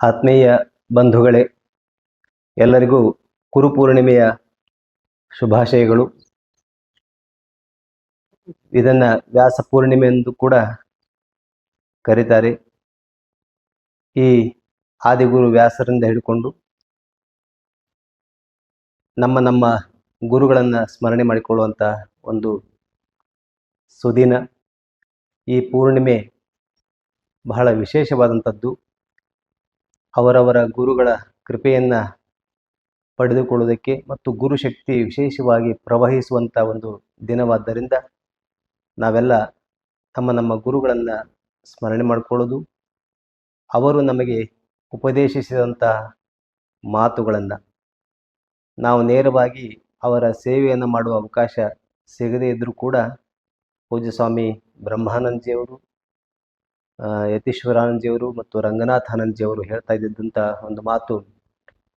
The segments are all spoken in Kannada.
ಆತ್ಮೀಯ ಬಂಧುಗಳೇ, ಎಲ್ಲರಿಗೂ ಕುರುಪೂರ್ಣಿಮೆಯ ಶುಭಾಶಯಗಳು. ಇದನ್ನ ವ್ಯಾಸ ಪೂರ್ಣಿಮೆ ಎಂದು ಕೂಡ ಕರೀತಾರೆ. ಈ ಆದಿಗುರು ವ್ಯಾಸರಿಂದ ಹಿಡ್ಕೊಂಡು ನಮ್ಮ ನಮ್ಮ ಗುರುಗಳನ್ನು ಸ್ಮರಣೆ ಮಾಡಿಕೊಳ್ಳುವಂತ ಒಂದು ಸುದಿನ. ಈ ಪೂರ್ಣಿಮೆ ಬಹಳ ವಿಶೇಷವಾದಂಥದ್ದು ಅವರವರ ಗುರುಗಳ ಕೃಪೆಯನ್ನು ಪಡೆದುಕೊಳ್ಳುವುದಕ್ಕೆ ಮತ್ತು ಗುರುಶಕ್ತಿ ವಿಶೇಷವಾಗಿ ಪ್ರವಹಿಸುವಂತ ಒಂದು ದಿನವಾದ್ದರಿಂದ ನಾವೆಲ್ಲ ತಮ್ಮ ನಮ್ಮ ಗುರುಗಳನ್ನು ಸ್ಮರಣೆ ಮಾಡಿಕೊಳ್ಳೋದು. ಅವರು ನಮಗೆ ಉಪದೇಶಿಸಿದಂಥ ಮಾತುಗಳನ್ನು ನಾವು ನೇರವಾಗಿ ಅವರ ಸೇವೆಯನ್ನು ಮಾಡುವ ಅವಕಾಶ ಸಿಗದೇ ಇದ್ದರೂ ಕೂಡ ಪೂಜ್ಯ ಸ್ವಾಮಿ ಬ್ರಹ್ಮಾನಂದಜಿಯವರು ಯತೀಶ್ವರಾನಂದಜಿಯವರು ಮತ್ತು ರಂಗನಾಥಾನಂದಜಿಯವರು ಹೇಳ್ತಾ ಇದ್ದಂಥ ಒಂದು ಮಾತು,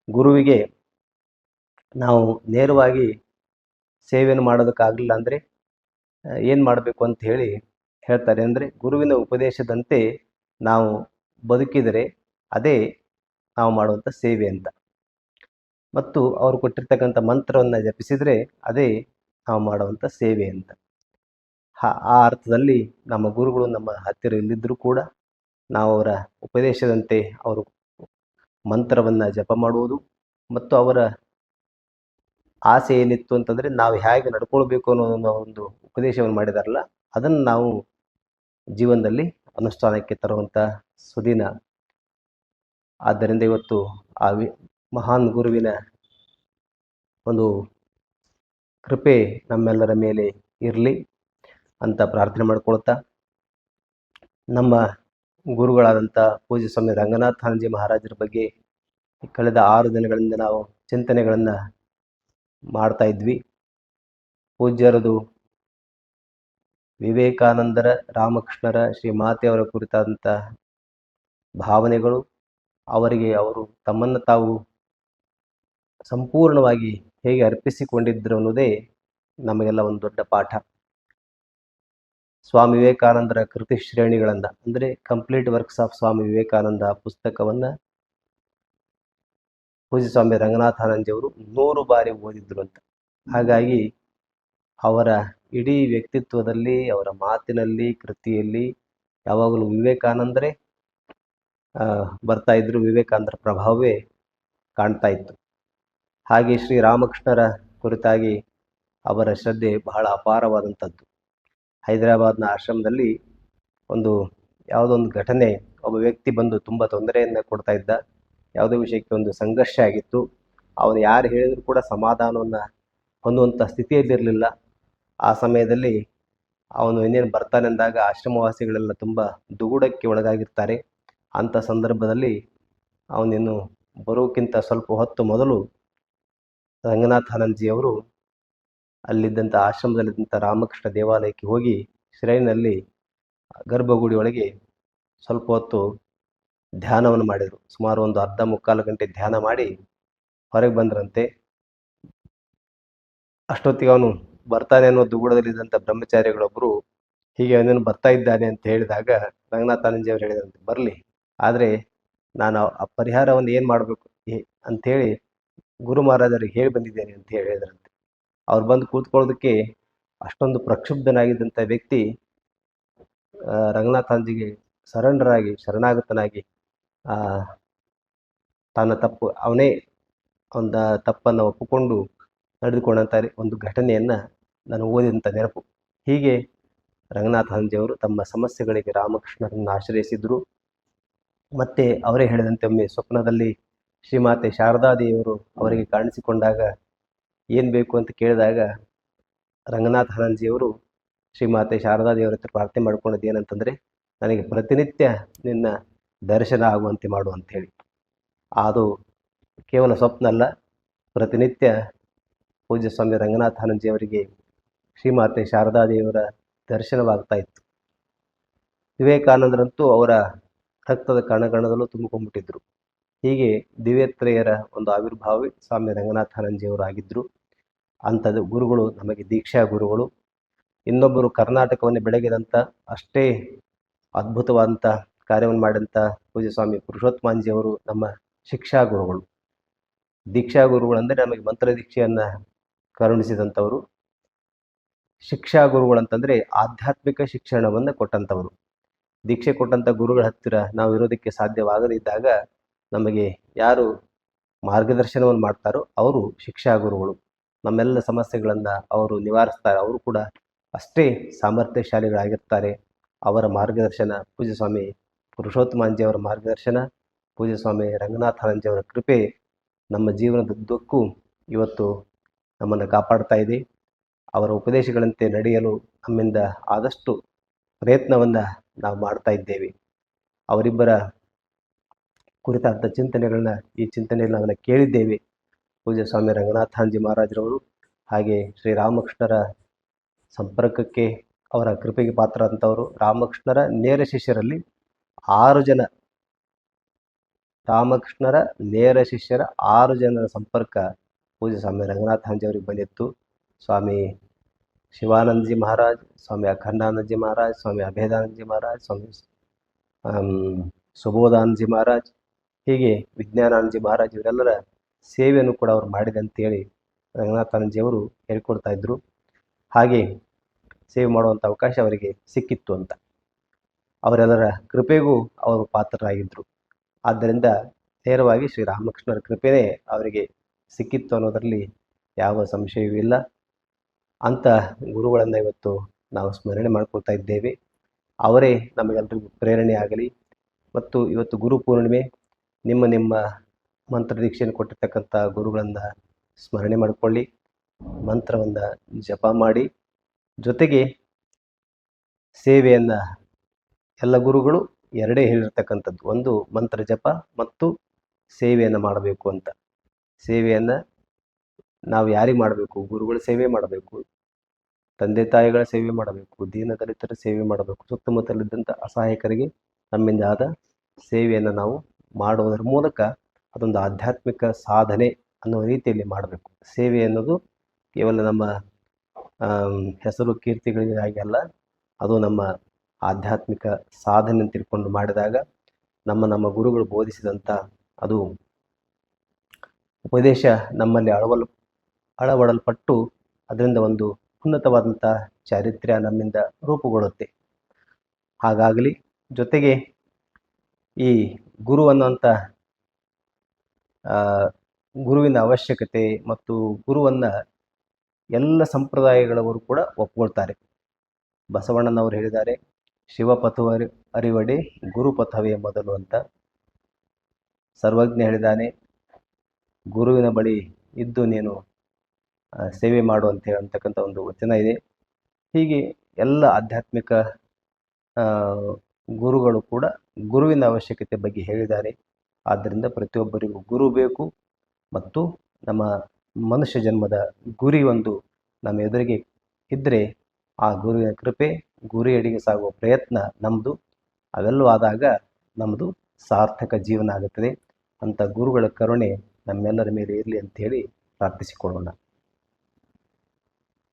ಗುರುವಿಗೆ ನಾವು ನೇರವಾಗಿ ಸೇವೆಯನ್ನು ಮಾಡೋದಕ್ಕಾಗಲಿಲ್ಲ ಅಂದರೆ ಏನು ಮಾಡಬೇಕು ಅಂತ ಹೇಳಿ ಹೇಳ್ತಾರೆ. ಅಂದರೆ ಗುರುವಿನ ಉಪದೇಶದಂತೆ ನಾವು ಬದುಕಿದರೆ ಅದೇ ನಾವು ಮಾಡುವಂಥ ಸೇವೆ ಅಂತ. ಮತ್ತು ಅವರು ಕೊಟ್ಟಿರ್ತಕ್ಕಂಥ ಮಂತ್ರವನ್ನು ಜಪಿಸಿದರೆ ಅದೇ ನಾವು ಮಾಡುವಂಥ ಸೇವೆ ಅಂತ. ಆ ಅರ್ಥದಲ್ಲಿ ನಮ್ಮ ಗುರುಗಳು ನಮ್ಮ ಹತ್ತಿರ ಇಲ್ಲಿದ್ದರೂ ಕೂಡ ನಾವು ಅವರ ಉಪದೇಶದಂತೆ ಅವರು ಮಂತ್ರವನ್ನು ಜಪ ಮಾಡುವುದು ಮತ್ತು ಅವರ ಆಸೆ ಏನಿತ್ತು ಅಂತಂದರೆ ನಾವು ಹೇಗೆ ನಡ್ಕೊಳ್ಬೇಕು ಅನ್ನೋ ಒಂದು ಉಪದೇಶವನ್ನು ಮಾಡಿದಾರಲ್ಲ, ಅದನ್ನು ನಾವು ಜೀವನದಲ್ಲಿ ಅನುಷ್ಠಾನಕ್ಕೆ ತರುವಂಥ ಸುದಿನ. ಆದ್ದರಿಂದ ಇವತ್ತು ಆ ವಿ, ಮಹಾನ್ ಗುರುವಿನ ಒಂದು ಕೃಪೆ ನಮ್ಮೆಲ್ಲರ ಮೇಲೆ ಇರಲಿ. ಅಂತ ಪ್ರಾರ್ಥನೆ ಮಾಡ್ಕೊಳ್ತಾ ನಮ್ಮ ಗುರುಗಳಾದಂಥ ಪೂಜ್ಯ ಸ್ವಾಮಿ ರಂಗನಾಥಾನಂಜಿ ಮಹಾರಾಜರ ಬಗ್ಗೆ ಕಳೆದ ಆರು ದಿನಗಳಿಂದ ನಾವು ಚಿಂತನೆಗಳನ್ನು ಮಾಡ್ತಾ ಇದ್ವಿ. ಪೂಜ್ಯರದು ವಿವೇಕಾನಂದರ, ರಾಮಕೃಷ್ಣರ, ಶ್ರೀ ಮಾತೆಯವರ ಕುರಿತಾದಂಥ ಭಾವನೆಗಳು, ಅವರಿಗೆ ಅವರು ತಮ್ಮನ್ನು ತಾವು ಸಂಪೂರ್ಣವಾಗಿ ಹೇಗೆ ಅರ್ಪಿಸಿಕೊಂಡಿದ್ದರು ಅನ್ನೋದೇ ನಮಗೆಲ್ಲ ಒಂದು ದೊಡ್ಡ ಪಾಠ. ಸ್ವಾಮಿ ವಿವೇಕಾನಂದರ ಕೃತಿ ಶ್ರೇಣಿಗಳನ್ನ, ಅಂದರೆ complete works of Swami Vivekananda ಪುಸ್ತಕವನ್ನು ಪೂಜ್ಯ ಸ್ವಾಮಿ ರಂಗನಾಥಾನಂದಿಯವರು ನೂರು ಬಾರಿ ಓದಿದ್ರು ಅಂತ. ಹಾಗಾಗಿ ಅವರ ಇಡೀ ವ್ಯಕ್ತಿತ್ವದಲ್ಲಿ, ಅವರ ಮಾತಿನಲ್ಲಿ, ಕೃತಿಯಲ್ಲಿ ಯಾವಾಗಲೂ ವಿವೇಕಾನಂದರೇ ಬರ್ತಾ ಇದ್ರು, ವಿವೇಕಾನಂದರ ಪ್ರಭಾವವೇ ಕಾಣ್ತಾ ಇತ್ತು. ಹಾಗೆ ಶ್ರೀ ರಾಮಕೃಷ್ಣರ ಕುರಿತಾಗಿ ಅವರ ಶ್ರದ್ಧೆ ಬಹಳ ಅಪಾರವಾದಂಥದ್ದು. ಹೈದರಾಬಾದ್ನ ಆಶ್ರಮದಲ್ಲಿ ಒಂದು ಯಾವುದೋ ಒಂದು ಘಟನೆ, ಒಬ್ಬ ವ್ಯಕ್ತಿ ಬಂದು ತುಂಬ ತೊಂದರೆಯನ್ನು ಕೊಡ್ತಾ ಇದ್ದ, ಯಾವುದೋ ವಿಷಯಕ್ಕೆ ಒಂದು ಸಂಘರ್ಷ ಆಗಿತ್ತು. ಅವನು ಯಾರು ಹೇಳಿದ್ರು ಕೂಡ ಸಮಾಧಾನವನ್ನು ಹೊಂದುವಂಥ ಸ್ಥಿತಿಯಲ್ಲಿರಲಿಲ್ಲ. ಆ ಸಮಯದಲ್ಲಿ ಅವನು ಇನ್ನೇನು ಬರ್ತಾನೆಂದಾಗ ಆಶ್ರಮವಾಸಿಗಳೆಲ್ಲ ತುಂಬ ದುಗುಡಕ್ಕೆ ಒಳಗಾಗಿರ್ತಾರೆ. ಅಂಥ ಸಂದರ್ಭದಲ್ಲಿ ಅವನಿನ್ನು ಬರೋಕ್ಕಿಂತ ಸ್ವಲ್ಪ ಹೊತ್ತು ಮೊದಲು ರಂಗನಾಥಾನಂದಜಿಯವರು ಅಲ್ಲಿದ್ದಂಥ ಆಶ್ರಮದಲ್ಲಿದ್ದಂಥ ರಾಮಕೃಷ್ಣ ದೇವಾಲಯಕ್ಕೆ ಹೋಗಿ ಶ್ರೈನಲ್ಲಿ ಗರ್ಭಗುಡಿ ಒಳಗೆ ಸ್ವಲ್ಪ ಹೊತ್ತು ಧ್ಯಾನವನ್ನು ಮಾಡಿದರು. ಸುಮಾರು ಒಂದು ಅರ್ಧ ಮುಕ್ಕಾಲು ಗಂಟೆ ಧ್ಯಾನ ಮಾಡಿ ಹೊರಗೆ ಬಂದ್ರಂತೆ. ಅಷ್ಟೊತ್ತಿಗೆ ಅವನು ಬರ್ತಾನೆ ಅನ್ನೋ ದುಗುಡದಲ್ಲಿದ್ದಂಥ ಬ್ರಹ್ಮಚಾರಿಗಳೊಬ್ಬರು ಹೀಗೆ ಅವನೇನು ಬರ್ತಾ ಇದ್ದಾನೆ ಅಂತ ಹೇಳಿದಾಗ ರಂಗನಾಥಾನಂದಿ ಅವರು ಹೇಳಿದಂತೆ, ಬರಲಿ, ಆದರೆ ನಾನು ಆ ಪರಿಹಾರವನ್ನು ಏನು ಮಾಡಬೇಕು? ಅಂಥೇಳಿ ಗುರು ಮಹಾರಾಜರಿಗೆ ಹೇಳಿ ಬಂದಿದ್ದೇನೆ ಅಂತ ಹೇಳಿ ಹೇಳಿದ್ರಂತೆ. ಅವ್ರು ಬಂದು ಕೂತ್ಕೊಳ್ಳೋದಕ್ಕೆ ಅಷ್ಟೊಂದು ಪ್ರಕ್ಷುಬ್ಧನಾಗಿದ್ದಂಥ ವ್ಯಕ್ತಿ ರಂಗನಾಥಾಜಿಗೆ ರಂಗನಾಥಾಂಜಿಗೆ ಸರೆಂಡರ್ ಆಗಿ ಶರಣಾಗತನಾಗಿ ತನ್ನ ತಪ್ಪು, ಅವನೇ ಒಂದು ತಪ್ಪನ್ನು ಒಪ್ಪಿಕೊಂಡು ನಡೆದುಕೊಂಡಂಥ ಒಂದು ಘಟನೆಯನ್ನು ನಾನು ಓದಿದಂಥ ನೆನಪು. ಹೀಗೆ ರಂಗನಾಥಾಂಜಿಯವರು ತಮ್ಮ ಸಮಸ್ಯೆಗಳಿಗೆ ರಾಮಕೃಷ್ಣರನ್ನು ಆಶ್ರಯಿಸಿದರು. ಮತ್ತೆ ಅವರೇ ಹೇಳಿದಂತೆ ಒಮ್ಮೆ ಸ್ವಪ್ನದಲ್ಲಿ ಶ್ರೀಮಾತೆ ಶಾರದಾದೇವಿಯವರು ಅವರಿಗೆ ಕಾಣಿಸಿಕೊಂಡಾಗ ಏನು ಬೇಕು ಅಂತ ಕೇಳಿದಾಗ ರಂಗನಾಥ ಹನಂಜಿಯವರು ಶ್ರೀಮಾತೆ ಶಾರದಾದೇವರ ಹತ್ರ ಪ್ರಾರ್ಥನೆ ಮಾಡ್ಕೊಂಡಿದ್ದು ಏನಂತಂದರೆ, ನನಗೆ ಪ್ರತಿನಿತ್ಯ ನಿನ್ನ ದರ್ಶನ ಆಗುವಂತೆ ಮಾಡು ಅಂಥೇಳಿ ಅದು ಕೇವಲ ಸ್ವಪ್ನ ಅಲ್ಲ ಪ್ರತಿನಿತ್ಯ ಪೂಜ್ಯ ಸ್ವಾಮಿ ರಂಗನಾಥ ಹನಂಜಿಯವರಿಗೆ ಶ್ರೀಮಾತೆ ದೇವರ ದರ್ಶನವಾಗ್ತಾ ಇತ್ತು. ವಿವೇಕಾನಂದರಂತೂ ಅವರ ರಕ್ತದ ಕಣಗಣದಲ್ಲೂ ತುಂಬಿಕೊಂಡ್ಬಿಟ್ಟಿದ್ರು. ಹೀಗೆ ದಿವ್ಯತ್ರಯರ ಒಂದು ಆವಿರ್ಭಾವಿ ಸ್ವಾಮಿ ರಂಗನಾಥ ಆಗಿದ್ದರು ಅಂಥದ್ದು ಗುರುಗಳು, ನಮಗೆ ದೀಕ್ಷಾ ಗುರುಗಳು. ಇನ್ನೊಬ್ಬರು ಕರ್ನಾಟಕವನ್ನು ಬೆಳಗಿದಂಥ ಅಷ್ಟೇ ಅದ್ಭುತವಾದಂಥ ಕಾರ್ಯವನ್ನು ಮಾಡಿದಂಥ ಪೂಜ್ಯ ಸ್ವಾಮಿ ಪುರುಷೋತ್ತಮಾಂಜಿಯವರು ನಮ್ಮ ಶಿಕ್ಷಾ ಗುರುಗಳು. ದೀಕ್ಷಾ ಗುರುಗಳು ಅಂದರೆ ನಮಗೆ ಮಂತ್ರ ದೀಕ್ಷೆಯನ್ನು ಕರುಣಿಸಿದಂಥವರು. ಶಿಕ್ಷಾ ಗುರುಗಳು ಅಂತಂದರೆ ಆಧ್ಯಾತ್ಮಿಕ ಶಿಕ್ಷಣವನ್ನು ಕೊಟ್ಟಂಥವರು. ದೀಕ್ಷೆ ಕೊಟ್ಟಂಥ ಗುರುಗಳ ಹತ್ತಿರ ನಾವು ಇರೋದಕ್ಕೆ ಸಾಧ್ಯವಾಗದಿದ್ದಾಗ ನಮಗೆ ಯಾರು ಮಾರ್ಗದರ್ಶನವನ್ನು ಮಾಡ್ತಾರೋ ಅವರು ಶಿಕ್ಷಾ ಗುರುಗಳು. ನಮ್ಮೆಲ್ಲ ಸಮಸ್ಯೆಗಳನ್ನು ಅವರು ನಿವಾರಿಸ್ತಾರೆ. ಅವರು ಕೂಡ ಅಷ್ಟೇ ಸಾಮರ್ಥ್ಯಶಾಲಿಗಳಾಗಿರ್ತಾರೆ. ಅವರ ಮಾರ್ಗದರ್ಶನ ಪೂಜ್ಯ ಸ್ವಾಮಿ ಪುರುಷೋತ್ತಮಾಂಜಿಯವರ ಮಾರ್ಗದರ್ಶನ ಪೂಜ್ಯ ಸ್ವಾಮಿ ರಂಗನಾಥಾನಂಜಿಯವರ ಕೃಪೆ ನಮ್ಮ ಜೀವನದುದ್ದಕ್ಕೂ ಇವತ್ತು ನಮ್ಮನ್ನು ಕಾಪಾಡ್ತಾ ಇದೆ. ಅವರ ಉಪದೇಶಗಳಂತೆ ನಡೆಯಲು ನಮ್ಮಿಂದ ಆದಷ್ಟು ಪ್ರಯತ್ನವನ್ನು ನಾವು ಮಾಡ್ತಾ ಇದ್ದೇವೆ. ಅವರಿಬ್ಬರ ಕುರಿತಾದ ಚಿಂತನೆಗಳನ್ನ ಈ ಚಿಂತನೆಯಲ್ಲಿ ನಾವೆಲ್ಲ ಕೇಳಿದ್ದೇವೆ. ಪೂಜ್ಯ ಸ್ವಾಮಿ ರಂಗನಾಥಾಂಜಿ ಮಹಾರಾಜರವರು ಹಾಗೆ ಶ್ರೀ ರಾಮಕೃಷ್ಣರ ಸಂಪರ್ಕಕ್ಕೆ ಅವರ ಕೃಪೆಗೆ ಪಾತ್ರ ಅಂತವರು ರಾಮಕೃಷ್ಣರ ನೇರ ಶಿಷ್ಯರಲ್ಲಿ ಆರು ಜನ. ರಾಮಕೃಷ್ಣರ ನೇರ ಶಿಷ್ಯರ ಆರು ಜನರ ಸಂಪರ್ಕ ಪೂಜ್ಯ ಸ್ವಾಮಿ ರಂಗನಾಥಾಂಜಿ ಅವರಿಗೆ ಬಂದಿತ್ತು. ಸ್ವಾಮಿ ಶಿವಾನಂದಜಿ ಮಹಾರಾಜ್, ಸ್ವಾಮಿ ಅಖಂಡಾನಂದಜಿ ಮಹಾರಾಜ್, ಸ್ವಾಮಿ ಅಭೇದಾನಂದಜಿ ಮಹಾರಾಜ್, ಸ್ವಾಮಿ ಸುಬೋಧಾನಂದಜಿ ಮಹಾರಾಜ್, ಹೀಗೆ ವಿಜ್ಞಾನಾನಂದಜಿ ಮಹಾರಾಜ್ ಇವರೆಲ್ಲರ ಸೇವೆಯನ್ನು ಕೂಡ ಅವರು ಮಾಡಿದೆ ಅಂತೇಳಿ ರಂಗನಾಥನಜಿಯವರು ಹೇಳ್ಕೊಡ್ತಾ ಇದ್ದರು ಹಾಗೆ ಸೇವೆ ಮಾಡುವಂಥ ಅವಕಾಶ ಅವರಿಗೆ ಸಿಕ್ಕಿತ್ತು ಅಂತ. ಅವರೆಲ್ಲರ ಕೃಪೆಗೂ ಅವರು ಪಾತ್ರರಾಗಿದ್ದರು ಆದ್ದರಿಂದ ನೇರವಾಗಿ ಶ್ರೀ ರಾಮಕೃಷ್ಣರ ಕೃಪೆಯೇ ಅವರಿಗೆ ಸಿಕ್ಕಿತ್ತು ಅನ್ನೋದರಲ್ಲಿ ಯಾವ ಸಂಶಯವೂ ಇಲ್ಲ. ಅಂಥ ಗುರುಗಳನ್ನು ಇವತ್ತು ನಾವು ಸ್ಮರಣೆ ಮಾಡ್ಕೊಳ್ತಾ ಇದ್ದೇವೆ. ಅವರೇ ನಮಗೆಲ್ಲರಿಗೂ ಪ್ರೇರಣೆ ಆಗಲಿ. ಮತ್ತು ಇವತ್ತು ಗುರು ಪೂರ್ಣಿಮೆ, ನಿಮ್ಮ ನಿಮ್ಮ ಮಂತ್ರ ದೀಕ್ಷೆಯನ್ನು ಕೊಟ್ಟಿರ್ತಕ್ಕಂಥ ಗುರುಗಳನ್ನ ಸ್ಮರಣೆ ಮಾಡಿಕೊಳ್ಳಿ. ಮಂತ್ರವನ್ನು ಜಪ ಮಾಡಿ. ಜೊತೆಗೆ ಸೇವೆಯನ್ನು ಎಲ್ಲ ಗುರುಗಳು ಎರಡೇ ಹೇಳಿರ್ತಕ್ಕಂಥದ್ದು. ಒಂದು ಮಂತ್ರ ಜಪ ಮತ್ತು ಸೇವೆಯನ್ನು ಮಾಡಬೇಕು ಅಂತ. ಸೇವೆಯನ್ನು ನಾವು ಯಾರಿಗೆ ಮಾಡಬೇಕು? ಗುರುಗಳ ಸೇವೆ ಮಾಡಬೇಕು. ತಂದೆ ತಾಯಿಗಳ ಸೇವೆ ಮಾಡಬೇಕು. ದೀನ ದಲಿತರ ಸೇವೆ ಮಾಡಬೇಕು. ಸುತ್ತಮುತ್ತಲಿದ್ದಂಥ ಅಸಹಾಯಕರಿಗೆ ನಮ್ಮಿಂದ ಆದ ಸೇವೆಯನ್ನು ನಾವು ಮಾಡುವುದರ ಮೂಲಕ ಅದೊಂದು ಆಧ್ಯಾತ್ಮಿಕ ಸಾಧನೆ ಅನ್ನೋ ರೀತಿಯಲ್ಲಿ ಮಾಡಬೇಕು. ಸೇವೆ ಅನ್ನೋದು ಕೇವಲ ನಮ್ಮ ಹೆಸರು ಕೀರ್ತಿಗಳಿಗಾಗಿ ಅಲ್ಲ, ಅದು ನಮ್ಮ ಆಧ್ಯಾತ್ಮಿಕ ಸಾಧನೆ ತಿಳ್ಕೊಂಡು ಮಾಡಿದಾಗ ನಮ್ಮ ನಮ್ಮ ಗುರುಗಳು ಬೋಧಿಸಿದಂಥ ಅದು ಉಪದೇಶ ನಮ್ಮಲ್ಲಿ ಅಳವಲ್, ಅಳವಡಲ್ಪಟ್ಟು ಅದರಿಂದ ಒಂದು ಉನ್ನತವಾದಂಥ ಚಾರಿತ್ರ್ಯ ನಮ್ಮಿಂದ ರೂಪುಗೊಳ್ಳುತ್ತೆ. ಹಾಗಾಗಲಿ ಜೊತೆಗೆ ಈ ಗುರು ಅನ್ನುವಂಥ ಗುರುವಿನ ಅವಶ್ಯಕತೆ ಮತ್ತು ಗುರುವನ್ನು ಎಲ್ಲ ಸಂಪ್ರದಾಯಗಳವರು ಕೂಡ ಒಪ್ಕೊಳ್ತಾರೆ. ಬಸವಣ್ಣನವರು ಹೇಳಿದ್ದಾರೆ, ಶಿವಪಥ ಅರಿವಡೆ ಗುರುಪಥವೇ ಮೊದಲು ಅಂತ. ಸರ್ವಜ್ಞ ಹೇಳಿದ್ದಾನೆ, ಗುರುವಿನ ಬಳಿ ಇದ್ದು ನೀನು ಸೇವೆ ಮಾಡು ಅಂತ ಹೇಳತಕ್ಕಂಥ ಒಂದು ವಚನ ಇದೆ. ಹೀಗೆ ಎಲ್ಲ ಆಧ್ಯಾತ್ಮಿಕ ಗುರುಗಳು ಕೂಡ ಗುರುವಿನ ಅವಶ್ಯಕತೆ ಬಗ್ಗೆ ಹೇಳಿದ್ದಾರೆ. ಆದ್ದರಿಂದ ಪ್ರತಿಯೊಬ್ಬರಿಗೂ ಗುರು ಬೇಕು ಮತ್ತು ನಮ್ಮ ಮನುಷ್ಯ ಜನ್ಮದ ಗುರಿ ಒಂದು ನಮ್ಮ ಎದುರಿಗೆ ಇದ್ದರೆ ಆ ಗುರುವಿನ ಕೃಪೆ ಗುರಿಯಡಿಗೆ ಸಾಗುವ ಪ್ರಯತ್ನ ನಮ್ಮದು ಅವೆಲ್ಲವೂ ಆದಾಗ ನಮ್ಮದು ಸಾರ್ಥಕ ಜೀವನ ಆಗುತ್ತದೆ. ಅಂಥ ಗುರುಗಳ ಕರುಣೆ ನಮ್ಮೆಲ್ಲರ ಮೇಲೆ ಇರಲಿ ಅಂಥೇಳಿ ಪ್ರಾರ್ಥಿಸಿಕೊಳ್ಳೋಣ.